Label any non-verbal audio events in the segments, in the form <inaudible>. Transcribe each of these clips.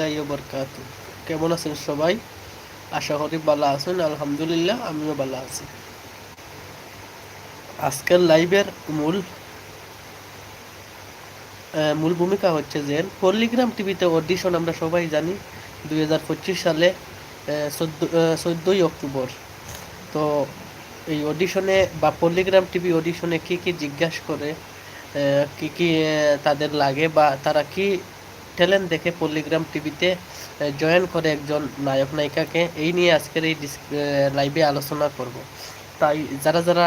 বরকাত কেমন আছেন সবাই? আশা করি ভালো আছেন, আলহামদুলিল্লাহ আমিও ভালো আছি। আজকের লাইভের মূল মূল ভূমিকা হচ্ছে যে পল্লিগ্রাম টিভিতে অডিশন আমরা সবাই জানি, দুই হাজার পঁচিশ সালে চোদ্দোই অক্টোবর। তো এই অডিশনে বা পল্লিগ্রাম টিভি অডিশনে কি কি জিজ্ঞাসা করে কি কি তাদের লাগে বা তারা কি ট্যালেন্ট দেখে পল্লিগ্রাম টিভিতে জয়েন করে একজন নায়ক নায়িকাকে, এই নিয়ে আজকের এই লাইভে আলোচনা করব। তাই যারা যারা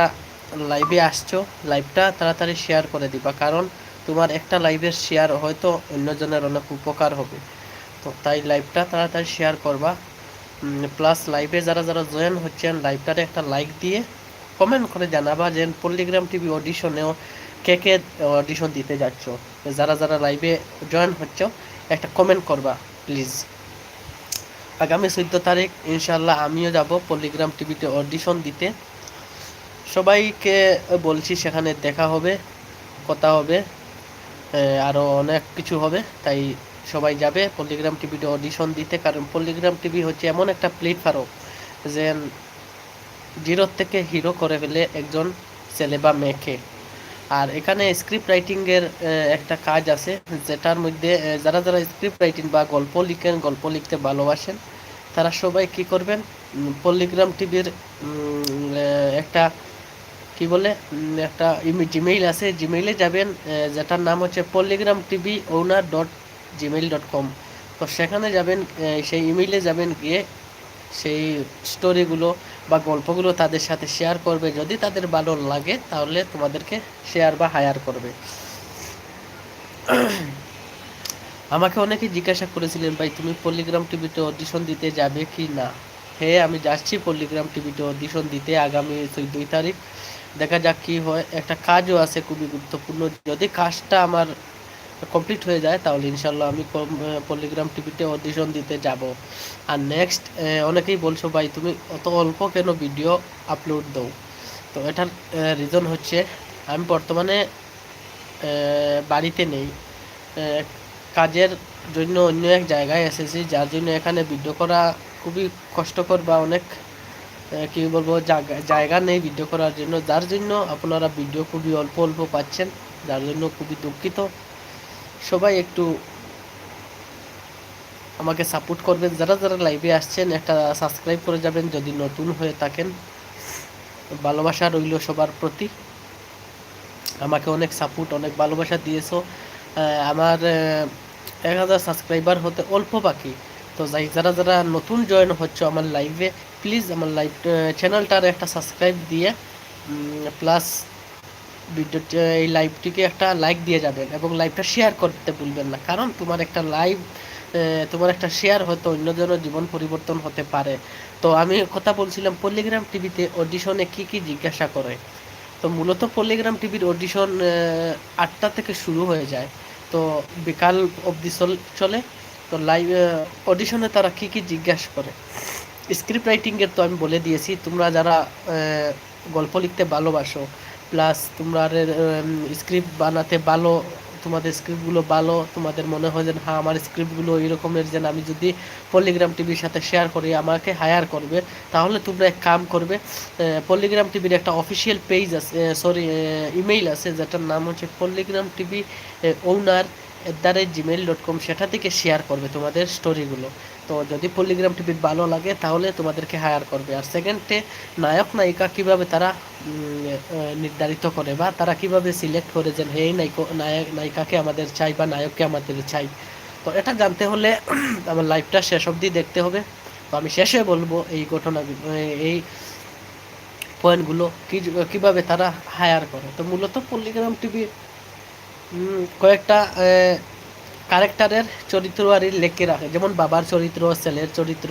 লাইভে আসছো লাইভটা তাড়াতাড়ি শেয়ার করে দিবা, কারণ তোমার একটা লাইভের শেয়ার হয়তো অন্যজনের অনেক উপকার হবে। তো তাই লাইভটা তাড়াতাড়ি শেয়ার করবা। প্লাস লাইভে যারা যারা জয়েন হচ্ছেন লাইভটারে একটা লাইক দিয়ে কমেন্ট করে জানাবা যে পল্লিগ্রাম টিভি অডিশনেও কে কে অডিশন দিতে যাচ্ছ। যারা যারা লাইভে জয়েন হচ্ছ, একটা কমেন্ট করবা প্লিজ আগামী চোদ্দ তারিখ ইনশাল্লাহ আমিও যাব পল্লিগ্রাম টিভিতে অডিশন দিতে। সবাইকে বলছি, সেখানে দেখা হবে, কথা হবে আরও অনেক কিছু হবে, তাই সবাই যাবে পল্লিগ্রাম টিভিতে অডিশন দিতে। কারণ পল্লিগ্রাম টিভি হচ্ছে এমন একটা প্ল্যাটফর্ম যে জিরো থেকে হিরো করে ফেলে একজন ছেলে বা মেয়েকে। আর এখানে স্ক্রিপ্ট রাইটিংয়ের একটা কাজ আছে, যেটার মধ্যে যারা যারা স্ক্রিপ্ট রাইটিং বা গল্প লিখেন, গল্প লিখতে ভালোবাসেন, তারা সবাই কি করবেন? পল্লিগ্রাম টিভির একটা, কি বলে একটা জিমেইল আছে জিমেইলে যাবেন যেটার নাম হচ্ছে Palligram TV owner dot Gmail dot com তো সেখানে যাবেন সেই ইমেইলে যাবেন, গিয়ে সেই স্টোরিগুলো বা গল্পগুলো তাদের সাথে শেয়ার করবে। যদি তাদের ভালো লাগে, তাহলে তোমাদেরকে শেয়ার বা হায়ার করবে। আমাকে অনেকে জিজ্ঞাসা করেছিলেন, ভাই, তুমি পল্লিগ্রাম টিভিতে অডিশন দিতে যাবে কি না? হ্যাঁ আমি যাচ্ছি পল্লিগ্রাম টিভিতে অডিশন দিতে আগামী দুই তারিখ। দেখা যাক কি হয়। একটা কাজও আছে খুবই গুরুত্বপূর্ণ। যদি কাজটা আমার কমপ্লিট হয়ে যায়, তাহলে ইনশাল্লাহ আমি পল্লিগ্রাম টিভিতে অডিশন দিতে যাব। আর নেক্সট অনেকেই বলছো, ভাই, তুমি অত অল্প কেন ভিডিও আপলোড দাও? তো এটার রিজন হচ্ছে, আমি বর্তমানে বাড়িতে নেই। কাজের জন্য অন্য এক জায়গায় এসেছি, যার জন্য এখানে ভিডিও করা খুবই কষ্টকর বা অনেক কি বলব জায়গা জায়গা নেই ভিডিও করার জন্য। যার জন্য আপনারা ভিডিও খুবই অল্প অল্প পাচ্ছেন, যার জন্য খুবই দুঃখিত। সবাই একটু আমাকে সাপোর্ট করবেন। যারা যারা লাইভে আসছেন, একটা সাবস্ক্রাইব করে যাবেন যদি নতুন হয়ে থাকেন। ভালোবাসা রইল সবার প্রতি। আমাকে অনেক সাপোর্ট অনেক ভালোবাসা দিয়েছ। আমার এক হাজার সাবস্ক্রাইবার হতে অল্প বাকি। তো যাই, যারা যারা নতুন জয়েন হচ্ছে আমার লাইভে প্লিজ আমার লাইভ চ্যানেলটার একটা সাবস্ক্রাইব দিয়ে প্লাস ভিডিও এই লাইভটিকে একটা লাইক দিয়ে যাবেন এবং লাইভটা শেয়ার করতে ভুলবেন না। কারণ তোমার একটা লাইভ তোমার একটা শেয়ার হয়তো অন্যজনের জীবন পরিবর্তন হতে পারে। তো আমি কথা বলছিলাম পল্লিগ্রাম টিভিতে অডিশনে কি কি জিজ্ঞাসা করে। তো মূলত পল্লিগ্রাম টিভির অডিশন আটটা থেকে শুরু হয়ে যায়। তো বিকাল অবধি চল- তো লাইভ অডিশনে তারা কি কি জিজ্ঞাসা করে। স্ক্রিপ্ট রাইটিংয়ের তো আমি বলে দিয়েছি। তোমরা যারা গল্প লিখতে ভালোবাসো প্লাস তোমরা স্ক্রিপ্ট বানাতে ভালো, তোমাদের স্ক্রিপ্টগুলো ভালো, তোমাদের মনে হয় যে হ্যাঁ আমার স্ক্রিপ্টগুলো এরকমের যেন আমি যদি পলিগ্রাম টিভির সাথে শেয়ার করি, আমাকে হায়ার করবে, তাহলে তোমরা এক কাম করবে পলিগ্রাম টিভির একটা অফিসিয়াল পেজ আছে সরি ইমেইল আছে, যেটার নাম হচ্ছে Palligram TV owner at the rate Gmail dot com সেটা থেকে শেয়ার করবে তোমাদের স্টোরিগুলো তো যদি পল্লিগ্রাম টিভির ভালো লাগে, তাহলে তোমাদেরকে হায়ার করবে। আর সেকেন্ডে নায়ক, নায়িকা কীভাবে তারা নির্ধারিত করে বা তারা কীভাবে সিলেক্ট করে যে এই নায়ক নায়ক, নায়িকাকে আমাদের চাই বা নায়ককে আমাদের চাই? তো এটা জানতে হলে <clears throat> আমার লাইফটা শেষ অবধি দেখতে হবে। তো আমি শেষে বলব এই ঘটনা, এই পয়েন্টগুলো কি, কীভাবে তারা হায়ার করে। তো মূলত পল্লিগ্রাম টিভি কয়েকটা ক্যারেক্টারের চরিত্র আর লেখে রাখে। যেমন বাবার চরিত্র, ছেলের চরিত্র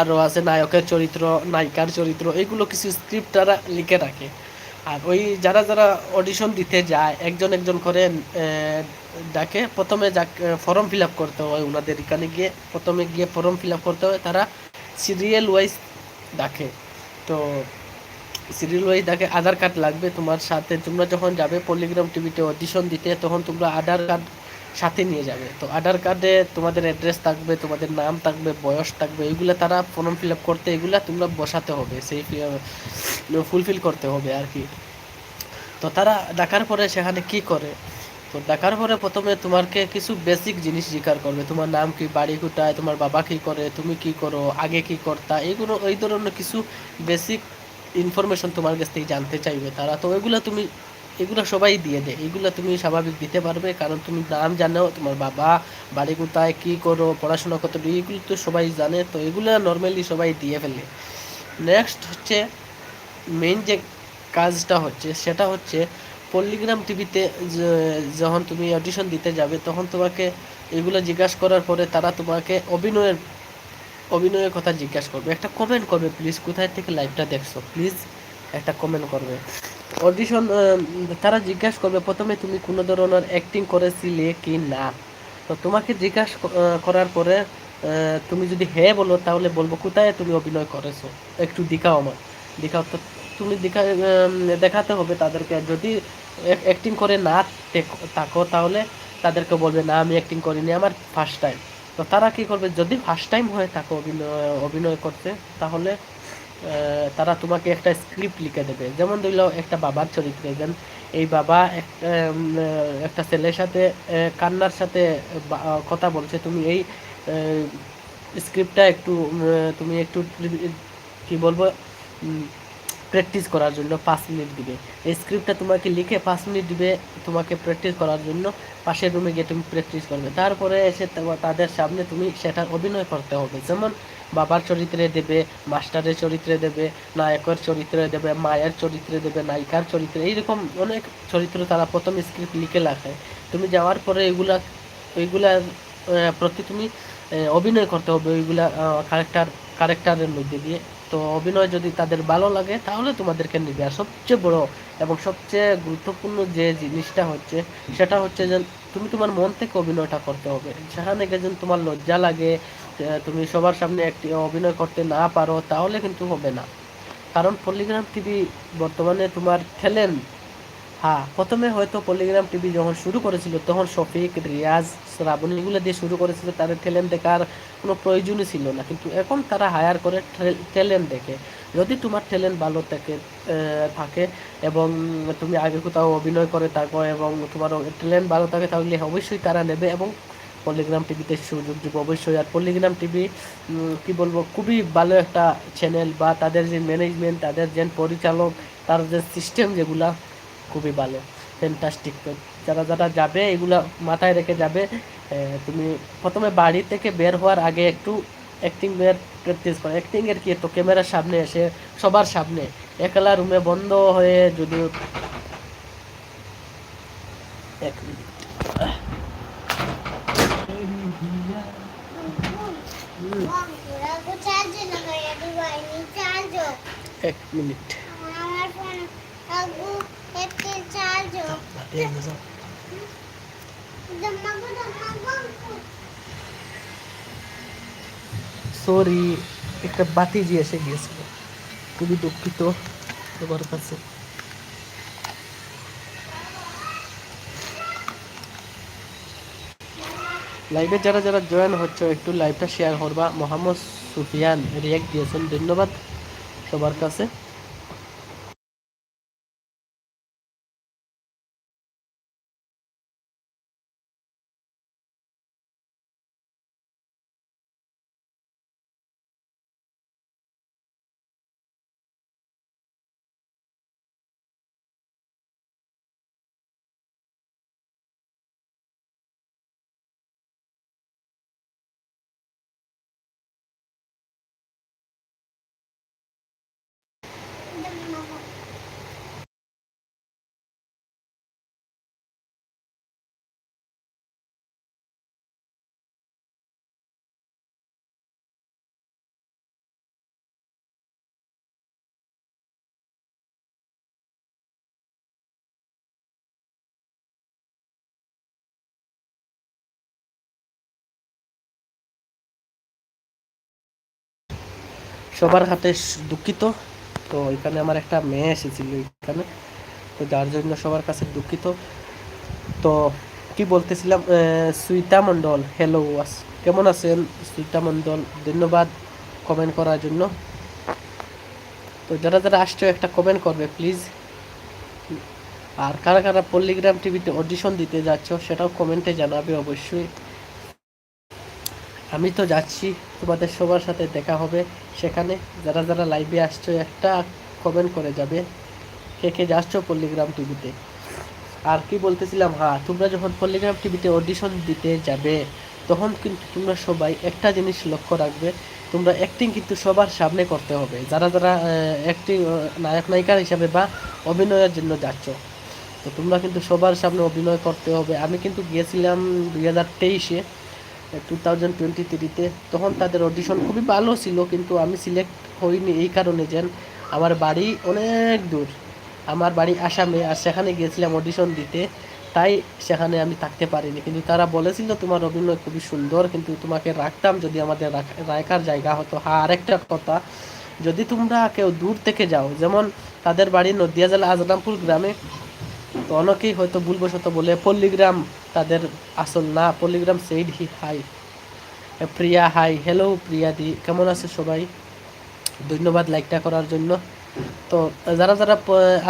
আরও আছে নায়কের চরিত্র, নায়িকার চরিত্র, এইগুলো কিছু স্ক্রিপ্ট তারা লিখে রাখে। আর ওই যারা যারা অডিশন দিতে যায়, একজন একজন করে ডাকে, প্রথমে যাক ফর্ম ফিল আপ করতে হয় ওনাদের এখানে গিয়ে, প্রথমে গিয়ে ফর্ম ফিল আপ করতে হয়, তারা সিরিয়াল ওয়াইজ ডাকে। তো সিরিয়াল ওয়াইজ ডাকে আধার কার্ড লাগবে তোমার সাথে। তোমরা যখন যাবে পল্লিগ্রাম টিভিতে অডিশন দিতে, তখন তোমরা আধার কার্ড সাথে নিয়ে যাবে। তো আধার কার্ডে তোমাদের অ্যাড্রেস থাকবে, তোমাদের নাম থাকবে, বয়স থাকবে, এগুলো তারা ফর্ম ফিল আপ করতে, এগুলো তোমরা বসাতে হবে। সেই ফুলফিল করতে হবে আর কি। তো তারা ডাকার পরে সেখানে কি করে? তো ডাকার পরে প্রথমে তোমাকে কিছু বেসিক জিনিস জিজ্ঞাসা করবে। তোমার নাম কি, বাড়ি কোথায়, তোমার বাবা কি করে, তুমি কি করো, আগে কি করতা? এইগুলো এই ধরনের কিছু বেসিক ইনফরমেশন তোমার কাছ থেকে জানতে চাইবে তারা। তো এগুলো তুমি, এগুলো সবাই দিয়ে দেয় এগুলো তুমি স্বাভাবিক দিতে পারবে, কারণ তুমি নাম জানো, তোমার বাবা বাড়ি কোথায়, কী করো, পড়াশোনা কত এগুলো তো সবাই জানে। তো এগুলো নর্মালি সবাই দিয়ে ফেলে। নেক্সট হচ্ছে মেইন যে কাজটা হচ্ছে, সেটা হচ্ছে পল্লিগ্রাম টিভিতে যখন তুমি অডিশন দিতে যাবে, তখন তোমাকে এগুলো জিজ্ঞাসা করার পরে তারা তোমাকে অভিনয়ের অভিনয়ের কথা জিজ্ঞাসা করবে, একটা কমেন্ট করবে প্লিজ কোথায় থেকে লাইভটা দেখছ? প্লিজ একটা কমেন্ট করবে। অডিশন তারা জিজ্ঞাসা করবে, প্রথমে তুমি কোনো ধরনের অ্যাক্টিং করেছিলে কি না? তো তোমাকে জিজ্ঞাসা করার পরে তুমি যদি হ্যাঁ বলো, তাহলে বলব, কোথায় তুমি অভিনয় করেছ? একটু দেখাও আমার। দেখাও তো, তুমি দেখা দেখাতে হবে তাদেরকে। যদি অ্যাক্টিং করে না থাকো, তাহলে তাদেরকে বলবে, না, আমি অ্যাক্টিং করিনি, আমার ফার্স্ট টাইম তো তারা কী করবে? যদি ফার্স্ট টাইম হয়ে থাকো অভিনয় অভিনয় করতে তাহলে তারা তোমাকে একটা স্ক্রিপ্ট লিখে দেবে। যেমন ধরল একটা বাবার চরিত্রে, যেন এই বাবা একটা ছেলের সাথে কান্নার সাথে কথা বলছে। তুমি এই স্ক্রিপ্টটা একটু তুমি একটু, কি বলব? প্র্যাকটিস করার জন্য পাঁচ মিনিট দিবে। এই স্ক্রিপ্টটা তোমাকে লিখে পাঁচ মিনিট দিবে, তোমাকে প্র্যাকটিস করার জন্য পাশের রুমে গিয়ে তুমি প্র্যাকটিস করবে। তারপরে এসে তাদের সামনে তুমি সেটার অভিনয় করতে হবে। যেমন বাবার চরিত্রে দেবে, মাস্টারের চরিত্রে দেবে, নায়কের চরিত্রে দেবে, মায়ের চরিত্রে দেবে, নায়িকার চরিত্রে, এইরকম অনেক চরিত্র তারা প্রথম স্ক্রিপ্ট লিখে রাখে। তুমি যাওয়ার পরে এগুলা ওইগুলার প্রতি তুমি অভিনয় করতে হবে। ওইগুলা ক্যারেক্টার ক্যারেক্টারের মধ্যে দিয়ে। তো অভিনয় যদি তাদের ভালো লাগে, তাহলে তোমাদেরকে নিবে। আর সবচেয়ে বড় এবং সবচেয়ে গুরুত্বপূর্ণ যে জিনিসটা হচ্ছে, সেটা হচ্ছে যে তুমি তোমার মন থেকে অভিনয়টা করতে হবে। সেখানে গিয়ে তোমার লজ্জা লাগে তুমি সবার সামনে একটি অভিনয় করতে না পারো, তাহলে কিন্তু হবে না। কারণ পল্লিগ্রাম টিভি বর্তমানে তোমার খেলেন হ্যাঁ প্রথমে হয়তো পল্লিগ্রাম টিভি যখন শুরু করেছিল, তখন শফিক, রিয়াজ, শ্রাবণ এগুলো দিয়ে শুরু করেছিল, তাদের ট্যালেন্ট দেখার কোনো প্রয়োজনই ছিল না। কিন্তু এখন তারা হায়ার করে ট্যালেন্ট দেখে। যদি তোমার ট্যালেন্ট ভালো থাকে থাকে এবং তুমি আগে কোথাও অভিনয় করে থাকো এবং তোমার ট্যালেন্ট ভালো থাকে, তাহলে অবশ্যই তারা নেবে এবং পল্লিগ্রাম টিভিতে সুযোগ দিব। অবশ্যই আর পল্লিগ্রাম টিভি কি বলব, খুবই ভালো একটা চ্যানেল বা তাদের যে ম্যানেজমেন্ট তাদের যে পরিচালক, তার যে সিস্টেম যেগুলা খুবই ভালো ফ্যান্টাস্টিক যারা যারা যাবে, এগুলো মাথায় রেখে যাবে তুমি প্রথমে বাড়ি থেকে বের হওয়ার আগে একটু অ্যাক্টিং বের প্র্যাকটিস করো। অ্যাক্টিংয়ের কি তো ক্যামেরার সামনে এসে, সবার সামনে, একলা রুমে বন্ধ হয়ে যদি এক মিনিট এক মিনিট সরি একটা বাতিজি এসে গিয়েছিল। খুবই দুঃখিত তোমার কাছে। লাইভে যারা যারা জয়েন হচ্ছে একটু লাইভটা শেয়ার করবা। মোহাম্মদ সুফিয়ান রিয়াক্ট দিয়েছেন। ধন্যবাদ সবার কাছে। সবার হাতে দুঃখিত। তো এখানে আমার একটা মেয়ে এসেছিল এখানে। তো যার জন্য সবার কাছে দুঃখিত। তো কি বলতেছিলাম? সুইতা মণ্ডল হ্যালো কেমন আছেন? সুইতা মণ্ডল, ধন্যবাদ কমেন্ট করার জন্য। তো যারা যারা আসছে, একটা কমেন্ট করবে প্লিজ আর কারা কারা পল্লিগ্রাম টিভিতে অডিশন দিতে যাচ্ছ, সেটাও কমেন্টে জানাবে অবশ্যই। আমি তো যাচ্ছি, তোমাদের সবার সাথে দেখা হবে। সেখানে যারা যারা লাইভে আসছো, একটা কমেন্ট করে যাবে। কে কে যাচ্ছ পল্লিগ্রাম টিভিতে আর কি বলতেছিলাম? হ্যাঁ তোমরা যখন পল্লিগ্রাম টিভিতে অডিশন দিতে যাবে, তখন কিন্তু তোমরা সবাই একটা জিনিস লক্ষ্য রাখবে। তোমরা অ্যাক্টিং কিন্তু সবার সামনে করতে হবে। যারা যারা অ্যাক্টিং নায়ক নায়িকার হিসাবে বা অভিনয়ের জন্য যাচ্ছ, তো তোমরা কিন্তু সবার সামনে অভিনয় করতে হবে। আমি কিন্তু গিয়েছিলাম দুই হাজার তেইশে। টু থাউজেন্ড টোয়েন্টি থ্রিতে তখন তাদের অডিশন খুবই ভালো ছিল, কিন্তু আমি সিলেক্ট হইনি এই কারণে যে আমার বাড়ি অনেক দূর। আমার বাড়ি আসামে, আর সেখানে গিয়েছিলাম অডিশন দিতে। তাই সেখানে আমি থাকতে পারিনি। কিন্তু তারা বলেছিল, তোমার অভিনয় খুবই সুন্দর, কিন্তু তোমাকে রাখতাম যদি আমাদের রাখ- রাখার জায়গা হতো। হ্যাঁ আরেকটা কথা, যদি তোমরা কেউ দূর থেকে যাও, যেমন তাদের বাড়ি নদিয়া জেলা আজরামপুর গ্রামে তো অনেকেই হয়তো ভুলবশত বলে, পল্লীগ্রাম তাদের আসল না, Palligram said he hi Priya hi hello Priya দি, কেমন আছে সবাই? ধন্যবাদ লাইকটা করার জন্য। তো যারা যারা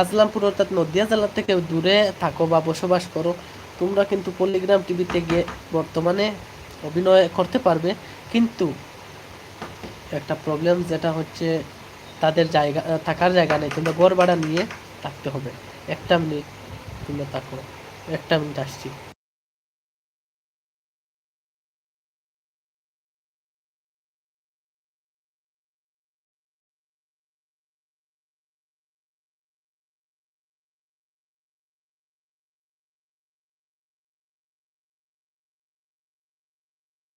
আজলামপুর অর্থাৎ নদিয়া জেলা থেকে দূরে থাকো বা বসবাস করো, তোমরা কিন্তু পল্লীগ্রাম টিভিতে গিয়ে বর্তমানে অভিনয় করতে পারবে। কিন্তু একটা প্রবলেম যেটা হচ্ছে, তাদের জায়গা, থাকার জায়গা নেই, তোমরা ঘর ভাড়া নিয়ে থাকতে হবে। একটা মিনিট তোমরা থাকো একটা মিনিট আসছি।